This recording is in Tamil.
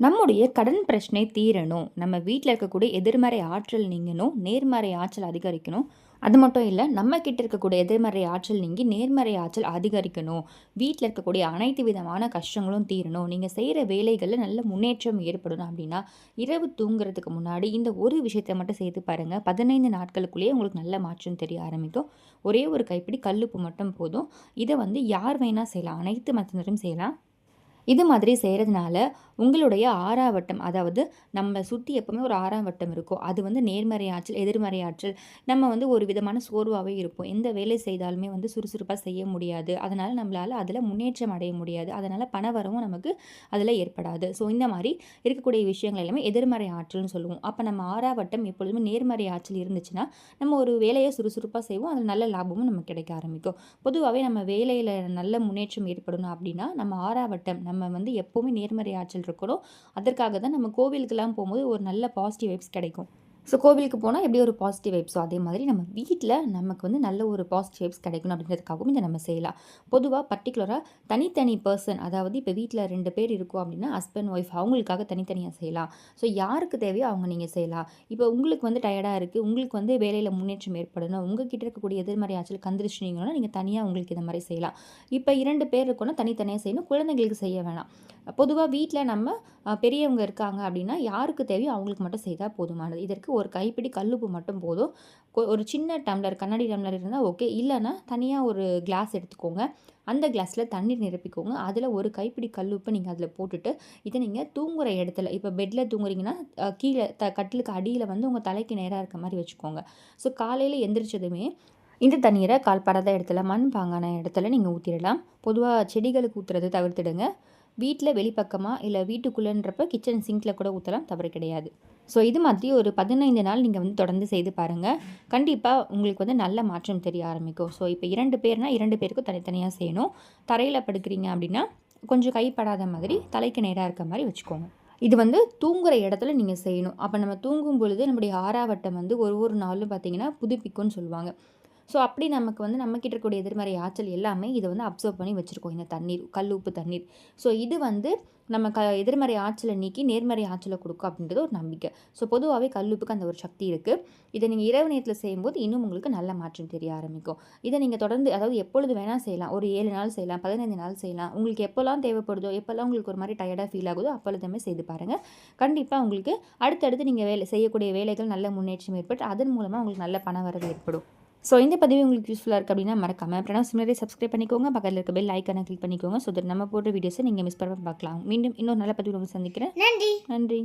நம்முடைய கடன் பிரச்சனை தீரணும். நம்ம வீட்டில் இருக்கக்கூடிய எதிர்மறை ஆற்றல் நீங்கணும். நேர்மறை ஆற்றல் அதிகரிக்கணும். அது மட்டும் இல்லை நம்ம கிட்ட இருக்கக்கூடிய எதிர்மறை ஆற்றல் நீங்கி நேர்மறை ஆற்றல் அதிகரிக்கணும். வீட்டில் இருக்கக்கூடிய அனைத்து விதமான கஷ்டங்களும் தீரணும். நீங்கள் செய்கிற வேலைகளில் நல்ல முன்னேற்றம் ஏற்படணும் அப்படின்னா இரவு தூங்குறதுக்கு முன்னாடி இந்த ஒரு விஷயத்தை மட்டும் செய்து பாருங்கள் பதினைந்து நாட்களுக்குள்ளேயே உங்களுக்கு நல்ல மாற்றம் தெரிய ஆரம்பிக்கும். ஒரே ஒரு கைப்பிடி கல்லுப்பு மட்டும் போதும். இதை வந்து யார் வேணால் செய்யலாம். அனைத்து மத்தினரும் செய்யலாம். இது மாதிரி செய்கிறதுனால உங்களுடைய ஆறாவட்டம் அதாவது நம்ம சுற்றி எப்போவுமே ஒரு ஆறாவட்டம் இருக்கும். அது வந்து நேர்மறை ஆற்றல் எதிர்மறை ஆற்றல். நம்ம வந்து ஒரு விதமான சோர்வாகவே இருப்போம். எந்த வேலை செய்தாலுமே வந்து சுறுசுறுப்பாக செய்ய முடியாது. அதனால் நம்மளால் அதில் முன்னேற்றம் அடைய முடியாது. அதனால் பணவரவும் நமக்கு அதில் ஏற்படாது. ஸோ இந்த மாதிரி இருக்கக்கூடிய விஷயங்கள் எல்லாமே எதிர்மறை ஆற்றல்னு சொல்லுவோம். அப்போ நம்ம ஆறாவட்டம் எப்பொழுதுமே நேர்மறை ஆற்றல் இருந்துச்சுன்னா நம்ம ஒரு வேலையை சுறுசுறுப்பாக செய்வோம். அதில் நல்ல லாபமும் நமக்கு கிடைக்க ஆரம்பிக்கும். பொதுவாகவே நம்ம வேலையில் நல்ல முன்னேற்றம் ஏற்படணும் அப்படின்னா நம்ம ஆறாவட்டம் நம்ம நம்ம வந்து எப்போவுமே நேர்மறை ஆற்றல் இருக்கணும். அதற்காக தான் நம்ம கோவிலுக்கெல்லாம் போகும்போது ஒரு நல்ல பாசிட்டிவ் வைப்ஸ் கிடைக்கும். ஸோ கோவிலுக்கு போனால் எப்படி ஒரு பாசிட்டிவ் வைப்ஸோ அதே மாதிரி நம்ம வீட்டில் நமக்கு வந்து நல்ல ஒரு பாசிட்டிவ் வைப்ஸ் கிடைக்கணும் அப்படின்றதுக்காகவும் இதை நம்ம செய்யலாம். பொதுவாக பர்டிகுலராக தனித்தனி பர்சன் அதாவது இப்போ வீட்டில் ரெண்டு பேர் இருக்கும் அப்படின்னா ஹஸ்பண்ட் ஒய்ஃப் அவங்களுக்காக தனித்தனியாக செய்யலாம். ஸோ யாருக்கு தேவையோ அவங்க நீங்கள் செய்யலாம். இப்போ உங்களுக்கு வந்து டயர்டாக இருக்குது உங்களுக்கு வந்து வேலையில் முன்னேற்றம் ஏற்படணும் உங்கள் கிட்ட இருக்கக்கூடிய எதிர்மறை ஆச்சல் கந்திரிச்சுனீங்கன்னா நீங்கள் தனியாக உங்களுக்கு இந்த மாதிரி செய்யலாம். இப்போ இரண்டு பேர் இருக்கணும் தனித்தனியாக செய்யணும் குழந்தைங்களுக்கு செய்ய வேணாம். பொதுவாக வீட்டில் நம்ம பெரியவங்க இருக்காங்க அப்படின்னா யாருக்கு தேவையோ அவங்களுக்கு மட்டும் செய்தால் போதுமானது. இதற்கு ஒரு கைப்பிடி கல்லுப்பு மட்டும் போதும். ஒரு சின்ன டம்ளர் கண்ணாடி டம்ளர் இருந்தால் ஓகே. இல்லைன்னா தனியாக ஒரு கிளாஸ் எடுத்துக்கோங்க. அந்த கிளாஸில் தண்ணீர் நிரப்பிக்கோங்க. அதில் ஒரு கைப்பிடி கல்லுப்பு நீங்கள் அதில் போட்டுட்டு இதை நீங்கள் தூங்குகிற இடத்துல இப்போ பெட்டில் தூங்குறீங்கன்னா கீழே த கட்டிலுக்கு அடியில் வந்து உங்கள் தலைக்கு நேராக இருக்க மாதிரி வச்சுக்கோங்க. ஸோ காலையில் எந்திரிச்சதுமே இந்த தண்ணீரை கால்படாத இடத்துல மண் பாங்கான இடத்துல நீங்கள் ஊற்றிடலாம் பொதுவாக செடிகளுக்கு ஊற்றுறது தவிர்த்துடுங்க. வீட்டில் வெளிப்பக்கமாக இல்லை வீட்டுக்குள்ளேன்றப்ப கிச்சன் சிங்கில் கூட ஊற்றலாம் தவறு கிடையாது. ஸோ இது மாதிரி ஒரு பதினைந்து நாள் நீங்கள் வந்து தொடர்ந்து செய்து பாருங்கள் கண்டிப்பாக உங்களுக்கு வந்து நல்ல மாற்றம் தெரிய ஆரம்பிக்கும். ஸோ இப்போ இரண்டு பேர்னால் இரண்டு பேருக்கும் தனித்தனியாக செய்யணும். தரையில் படுக்கிறீங்க அப்படின்னா கொஞ்சம் கைப்படாத மாதிரி தலைக்கு நேராக இருக்க மாதிரி வச்சுக்கோங்க. இது வந்து தூங்குகிற இடத்துல நீங்கள் செய்யணும். அப்போ நம்ம தூங்கும் பொழுது நம்முடைய ஆறாவட்டம் வந்து ஒரு ஒரு நாளும் பார்த்திங்கன்னா புதுப்பிக்கும்னு சொல்லுவாங்க. ஸோ அப்படி நமக்கு வந்து நம்மக்கிட்ட இருக்கக்கூடிய எதிர்மறை ஆற்றல் எல்லாமே இதை வந்து அப்சர்வ் பண்ணி வச்சுருக்கோம். இந்த தண்ணீர் கல் உப்பு தண்ணீர். ஸோ இது வந்து நம்ம க எதிர்மறை ஆற்றலை நீக்கி நேர்மறை ஆற்றலை கொடுக்கும் அப்படின்றது ஒரு நம்பிக்கை. ஸோ பொதுவாகவே கல்லுப்புக்கு அந்த ஒரு சக்தி இருக்குது இதை நீங்கள் இரவு நேரத்தில் செய்யும்போது இன்னும் உங்களுக்கு நல்ல மாற்றம் தெரிய ஆரம்பிக்கும். இதை நீங்கள் தொடர்ந்து அதாவது எப்பொழுது வேணால் செய்யலாம். ஒரு ஏழு நாள் செய்யலாம் பதினைந்து நாள் செய்யலாம். உங்களுக்கு எப்போல்லாம் தேவைப்படுதோ எப்போல்லாம் உங்களுக்கு ஒரு மாதிரி டயர்டாக ஃபீல் ஆகுதோ அப்பொழுதுமே செய்து பாருங்கள் கண்டிப்பாக உங்களுக்கு அடுத்தடுத்து நீங்கள் வேலை செய்யக்கூடிய வேலைகள் நல்ல முன்னேற்றம் ஏற்பட்டு அதன் மூலமாக உங்களுக்கு நல்ல பண வரவு ஏற்படும். ஸோ இந்த பதிவு உங்களுக்கு யூஸ்ஃபுல்லாக இருக்குது அப்படின்னா மறக்காமல் பிரணவ் சிம்லரே சப்ஸ்கிரைப் பண்ணிக்கோங்க. பக்கத்தில் இருக்க பெல் ஐக்கனை கிளிக் பண்ணிக்கோங்க. ஸோ நம்ம போடுற வீடியோஸை நீங்கள் மிஸ் பண்ண பார்க்கலாம். மீண்டும் இன்னொரு நல்ல பதிவு உங்களுக்கு சந்திக்கிறேன். நன்றி. நன்றி.